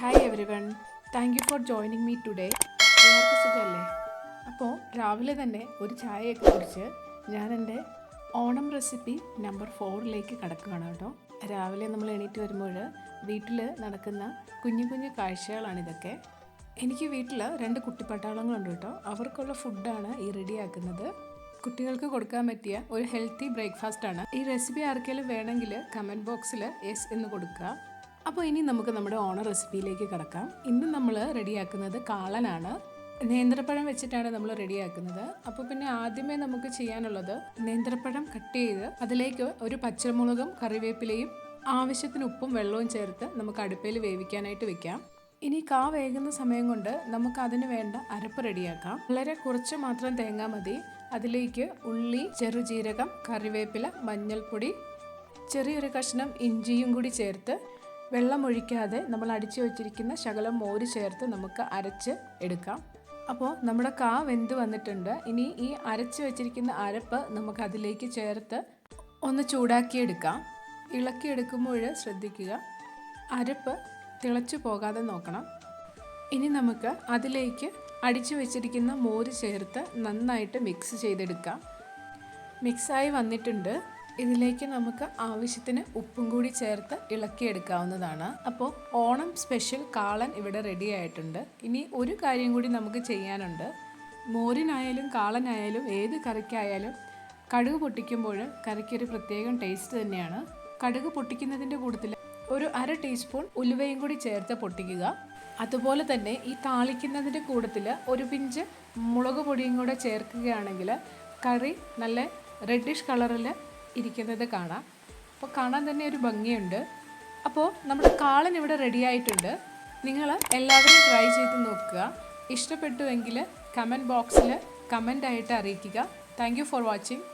Hi everyone thank you for joining me today എല്ലാവർക്കും സുഖമല്ലേ? അപ്പോൾ രാവിലെ തന്നെ ഒരു ചായയൊക്കെ കുറിച്ച് ഞാൻ എന്റെ ഓണം റെസിപ്പി നമ്പർ ഫോറിലേക്ക് കടക്കുകയാണ് കേട്ടോ. രാവിലെ നമ്മൾ എണീറ്റ് വരുമ്പോൾ വീട്ടിൽ നടക്കുന്ന കുഞ്ഞു കുഞ്ഞു കാഴ്ചകളാണ് ഇതൊക്കെ. എനിക്ക് വീട്ടിൽ രണ്ട് കുട്ടിപ്പട്ടാളങ്ങളുണ്ട് കേട്ടോ. അവർക്കുള്ള ഫുഡാണ് ഈ റെഡിയാക്കുന്നത്. കുട്ടികൾക്ക് കൊടുക്കാൻ പറ്റിയ ഒരു ഹെൽത്തി ബ്രേക്ക്ഫാസ്റ്റാണ്. ഈ റെസിപ്പി ആർക്കെങ്കിലും വേണമെങ്കിൽ കമന്റ് ബോക്സിൽ യെസ് എന്ന് കൊടുക്കുക. അപ്പോൾ ഇനി നമുക്ക് നമ്മുടെ ഓണ റെസിപ്പിയിലേക്ക് കിടക്കാം. ഇന്ന് നമ്മൾ റെഡിയാക്കുന്നത് കാളനാണ്. നേന്ത്രപ്പഴം വെച്ചിട്ടാണ് നമ്മൾ റെഡിയാക്കുന്നത്. അപ്പോൾ പിന്നെ ആദ്യമേ നമുക്ക് ചെയ്യാനുള്ളത് നേന്ത്രപ്പഴം കട്ട് ചെയ്ത് അതിലേക്ക് ഒരു പച്ചമുളകും കറിവേപ്പിലയും ആവശ്യത്തിന് ഉപ്പും വെള്ളവും ചേർത്ത് നമുക്ക് അടുപ്പയിൽ വേവിക്കാനായിട്ട് വെക്കാം. ഇനി കാ വേകുന്ന സമയം കൊണ്ട് നമുക്ക് അതിന് വേണ്ട അരപ്പ് റെഡിയാക്കാം. വളരെ കുറച്ച് മാത്രം തേങ്ങ മതി. അതിലേക്ക് ഉള്ളി ചെറുജീരകം കറിവേപ്പില മഞ്ഞൾപ്പൊടി ചെറിയൊരു കഷ്ണം ഇഞ്ചിയും കൂടി ചേർത്ത് വെള്ളം ഒഴിക്കാതെ നമ്മൾ അടിച്ചു വെച്ചിരിക്കുന്ന ശകലം മോര് ചേർത്ത് നമുക്ക് അരച്ച് എടുക്കാം. അപ്പോൾ നമ്മുടെ കാ വെന്ത് വന്നിട്ടുണ്ട്. ഇനി ഈ അരച്ച് വെച്ചിരിക്കുന്ന അരപ്പ് നമുക്ക് അതിലേക്ക് ചേർത്ത് ഒന്ന് ചൂടാക്കിയെടുക്കാം ഇളക്കിയെടുക്കുമ്പോൾ ശ്രദ്ധിക്കുക. അരപ്പ് തിളച്ചു പോകാതെ നോക്കണം. ഇനി നമുക്ക് അതിലേക്ക് അടിച്ചു വെച്ചിരിക്കുന്ന മോര് ചേർത്ത് നന്നായിട്ട് മിക്സ് ചെയ്തെടുക്കാം. മിക്സായി വന്നിട്ടുണ്ട്. ഇതിലേക്ക് നമുക്ക് ആവശ്യത്തിന് ഉപ്പും കൂടി ചേർത്ത് ഇളക്കിയെടുക്കാവുന്നതാണ്. അപ്പോൾ ഓണം സ്പെഷ്യൽ കാളൻ ഇവിടെ റെഡി ആയിട്ടുണ്ട്. ഇനി ഒരു കാര്യം കൂടി നമുക്ക് ചെയ്യാനുണ്ട്. മോരിനായാലും കാളനായാലും ഏത് കറിക്കായാലും കടുക് പൊട്ടിക്കുമ്പോൾ കറിക്കൊരു പ്രത്യേകം ടേസ്റ്റ് തന്നെയാണ്. കടുക് പൊട്ടിക്കുന്നതിന്റെ കൂട്ടത്തിൽ ഒരു അര ടീസ്പൂൺ ഉലുവയും കൂടി ചേർത്ത് പൊട്ടിക്കുക. അതുപോലെ തന്നെ ഈ താളിക്കുന്നതിന്റെ കൂട്ടത്തിൽ ഒരു പിഞ്ച് മുളക് പൊടിയും കൂടെ ചേർക്കുകയാണെങ്കിൽ കറി നല്ല റെഡിഷ് കളറിൽ ഇരിക്കുന്നത് കാണാം. അപ്പോൾ കാണാൻ തന്നെ ഒരു ഭംഗിയുണ്ട്. അപ്പോൾ നമ്മുടെ കാളൻ ഇവിടെ റെഡി ആയിട്ടുണ്ട്. നിങ്ങൾ എല്ലാവരും ട്രൈ ചെയ്ത് നോക്കുക. ഇഷ്ടപ്പെട്ടുവെങ്കിൽ കമന്റ് ബോക്സിൽ കമന്റ് ആയിട്ട് അറിയിക്കുക. Thank for watching